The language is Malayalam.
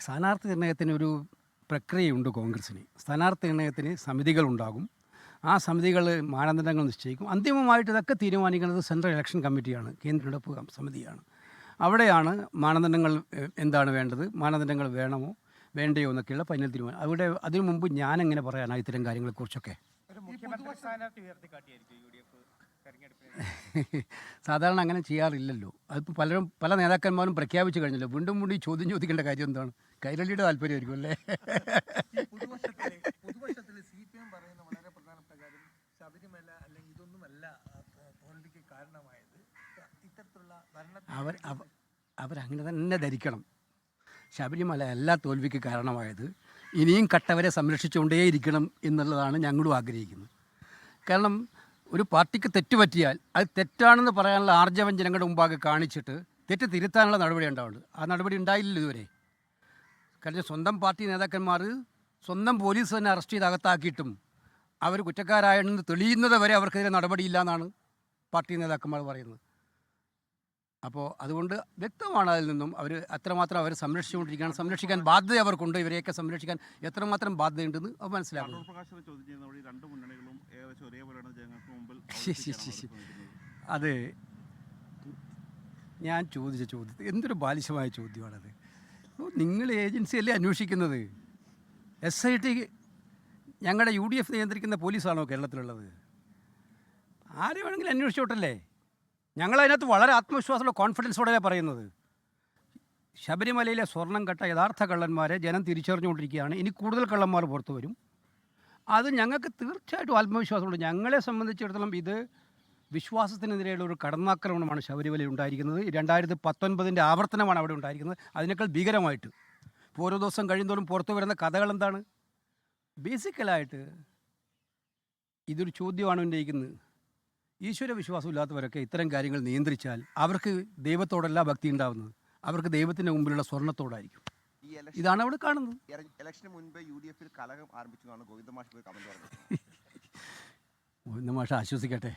സ്ഥാനാർത്ഥി നിർണയത്തിന് ഒരു പ്രക്രിയയുണ്ട് കോൺഗ്രസ്സിന്. സ്ഥാനാർത്ഥി നിർണയത്തിന് സമിതികളുണ്ടാകും. ആ സമിതികൾ മാനദണ്ഡങ്ങൾ നിശ്ചയിക്കും. അന്തിമമായിട്ട് ഇതൊക്കെ തീരുമാനിക്കുന്നത് സെൻട്രൽ ഇലക്ഷൻ കമ്മിറ്റിയാണ് കേന്ദ്ര തെരഞ്ഞെടുപ്പ് സമിതിയാണ്. അവിടെയാണ് മാനദണ്ഡങ്ങൾ എന്താണ് വേണ്ടത്? മാനദണ്ഡങ്ങൾ വേണമോ? വേണ്ടയോ എന്നൊക്കെയുള്ള ഫൈനൽ തീരുമാനം. അവിടെ അതിനു മുമ്പ് ഞാൻ എങ്ങനെ പറയാനാണ് ഇത്തരം കാര്യങ്ങളെക്കുറിച്ചൊക്കെ? സാധാരണ അങ്ങനെ ചെയ്യാറില്ലല്ലോ. അതിപ്പോൾ പലരും പല നേതാക്കന്മാരും പ്രഖ്യാപിച്ചു കഴിഞ്ഞല്ലോ. വീണ്ടും വീണ്ടും ചോദ്യം ചോദിക്കേണ്ട കാര്യം എന്താണ്? കൈരളിയുടെ താല്പര്യമായിരിക്കും അല്ലേ? ഈ പുതുവർഷത്തിൽ പുതുവർഷത്തിൽ സി പി എം പറയുന്ന വളരെ പ്രധാനപ്പെട്ട കാര്യം ശബരിമല അല്ലെങ്കിൽ ഇതൊന്നുമല്ല തോൽവിക്ക് കാരണമായത്. ഇത്തരത്തിലുള്ള അവർ അങ്ങനെ അവരങ്ങനെ തന്നെ ധരിക്കണം. ശബരിമല എല്ലാ തോൽവിക്ക് കാരണമായത്. ഇനിയും കട്ടവരെ സംരക്ഷിച്ചുകൊണ്ടേയിരിക്കണം എന്നുള്ളതാണ് ഞങ്ങളും ആഗ്രഹിക്കുന്നത്. കാരണം ഒരു പാർട്ടിക്ക് തെറ്റ് പറ്റിയാൽ അത് തെറ്റാണെന്ന് പറയാനുള്ള ആർജവം ജനങ്ങളുടെ മുമ്പാകെ കാണിച്ചിട്ട് തെറ്റ് തിരുത്താനുള്ള നടപടി ഉണ്ടാവുള്ളൂ ആ നടപടി ഉണ്ടായില്ലല്ലോ ഇതുവരെ. കാരണം സ്വന്തം പാർട്ടി നേതാക്കന്മാർ സ്വന്തം പോലീസ് തന്നെ അറസ്റ്റ് ചെയ്ത് അകത്താക്കിയിട്ടും അവർ കുറ്റക്കാരായെന്ന് തെളിയുന്നത് വരെ അവർക്കെതിരെ നടപടിയില്ല എന്നാണ് പാർട്ടി നേതാക്കന്മാർ പറയുന്നത്. അപ്പോൾ അതുകൊണ്ട് വ്യക്തമാണ് അതിൽ നിന്നും അവർ അത്രമാത്രം അവർ സംരക്ഷിച്ചുകൊണ്ടിരിക്കുകയാണ്. സംരക്ഷിക്കാൻ ബാധ്യത അവർക്കുണ്ട്. ഇവരെയൊക്കെ സംരക്ഷിക്കാൻ എത്രമാത്രം ബാധ്യതയുണ്ടെന്ന് അത് മനസ്സിലാക്കുന്നു. അതെ. ഞാൻ ചോദിച്ച ചോദ്യത്തിൽ എന്തൊരു ബാലിശമായ ചോദ്യമാണത്. നിങ്ങൾ ഏജൻസിയല്ലേ അന്വേഷിക്കുന്നത്? എസ് ഐ ടി ഞങ്ങളുടെ യു ഡി എഫ് നിയന്ത്രിക്കുന്ന പോലീസാണോ കേരളത്തിലുള്ളത്? ആരെ വേണമെങ്കിലും അന്വേഷിച്ചോട്ടല്ലേ? ഞങ്ങളതിനകത്ത് വളരെ ആത്മവിശ്വാസമുള്ള കോൺഫിഡൻസോടെ പറയുന്നത്. ശബരിമലയിലെ സ്വർണം കെട്ട യഥാർത്ഥ കള്ളന്മാരെ ജനം തിരിച്ചറിഞ്ഞുകൊണ്ടിരിക്കുകയാണ്. ഇനി കൂടുതൽ കള്ളന്മാർ പുറത്തു വരും. അത് ഞങ്ങൾക്ക് തീർച്ചയായിട്ടും ആത്മവിശ്വാസമുണ്ട്. ഞങ്ങളെ സംബന്ധിച്ചിടത്തോളം ഇത് വിശ്വാസത്തിനെതിരെയുള്ള ഒരു കടന്നാക്രമണമാണ് ശബരിമലയിൽ ഉണ്ടായിരിക്കുന്നത്. രണ്ടായിരത്തി പത്തൊൻപതിന്റെ ആവർത്തനമാണ് അവിടെ ഉണ്ടായിരിക്കുന്നത്. അതിനേക്കാൾ ഭീകരമായിട്ട്. ഇപ്പോൾ ഓരോ ദിവസം കഴിയുന്തോറും പുറത്തു വരുന്ന കഥകൾ എന്താണ്? ബേസിക്കലായിട്ട് ഇതൊരു ചോദ്യമാണ് ഉന്നയിക്കുന്നത്. ഈശ്വര വിശ്വാസമില്ലാത്തവരൊക്കെ ഇത്തരം കാര്യങ്ങൾ നിയന്ത്രിച്ചാൽ അവർക്ക് ദൈവത്തോടല്ല ഭക്തി ഉണ്ടാവുന്നത്. അവർക്ക് ദൈവത്തിന്റെ മുമ്പിലുള്ള സ്വർണത്തോടായിരിക്കും. ഇതാണ് അവിടെ കാണുന്നത്. ഇലക്ഷന് മുൻപ് യു ഡി എഫിൽ കലഹം ആരംഭിച്ചു ഗോവിന്ദമാഷ് കമന്റ് പറഞ്ഞത്. ഗോവിന്ദമാഷ് ആശ്വസിക്കട്ടെ.